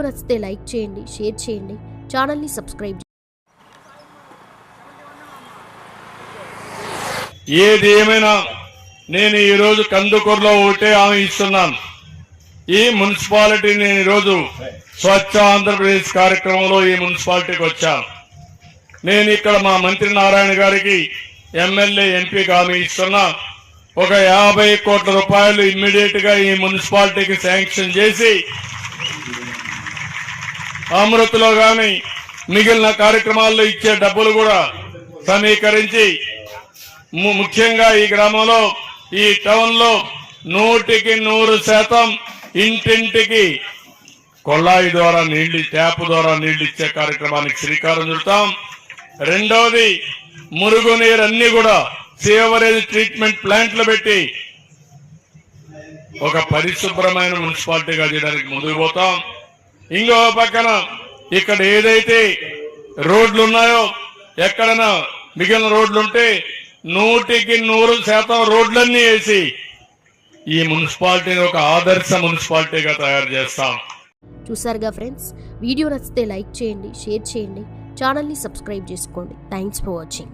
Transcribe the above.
Video నచ్చితే like చేయండి share చేయండి ఛానల్ని సబ్స్క్రైబ్ ఏది ఏమైనా నేను ఈరోజు కందుకూరులో ఒకటే ఆమె ఇస్తున్నాను. ఈ మున్సిపాలిటీ నేను ఈరోజు స్వచ్ఛ ఆంధ్రప్రదేశ్ కార్యక్రమంలో ఈ మున్సిపాలిటీకి వచ్చాను. నేను ఇక్కడ మా మంత్రి నారాయణ గారికి ఎమ్మెల్యే ఎంపీకి హామీ ఇస్తున్నా. ఒక యాభై కోట్ల రూపాయలు ఇమ్మీడియట్గా ఈ మున్సిపాలిటీకి శాంక్షన్ చేసి అమృతలో గాని మిగిలిన కార్యక్రమాల్లో ఇచ్చే డబ్బులు కూడా సమీకరించి ము- ముఖ్యంగా ఈ గ్రామంలో ఈ టౌన్లో నూటికి నూరు శాతం ఇంటింటికి కొల్లాయి ద్వారా నీళ్ళు ట్యాప్ ద్వారా నీళ్ళు ఇచ్చే కార్యక్రమానికి శ్రీకారం చుడతాం. రెండవది మురుగునీరు అన్ని కూడా సేవరేజ్ ట్రీట్మెంట్ ప్లాంట్లు పెట్టి ఒక పరిశుభ్రమైన మున్సిపాలిటీగా చేయడానికి ముందుకు పోతాం. ఇంకో పక్కన ఇక్కడ ఏదైతే రోడ్లు ఉన్నాయో ఎక్కడైనా మిగిలిన రోడ్లు ఉంటే నూటికి నూరు శాతం రోడ్లన్నీ వేసి ఈ మున్సిపాలిటీని ఒక ఆదర్శ మున్సిపాలిటీగా తయారు చేస్తాం. చూసారుగా ఫ్రెండ్స్? వీడియో నచ్చితే లైక్ చేయండి షేర్ చేయండి ఛానల్ని సబ్స్క్రైబ్ చేసుకోండి. Thanks for watching.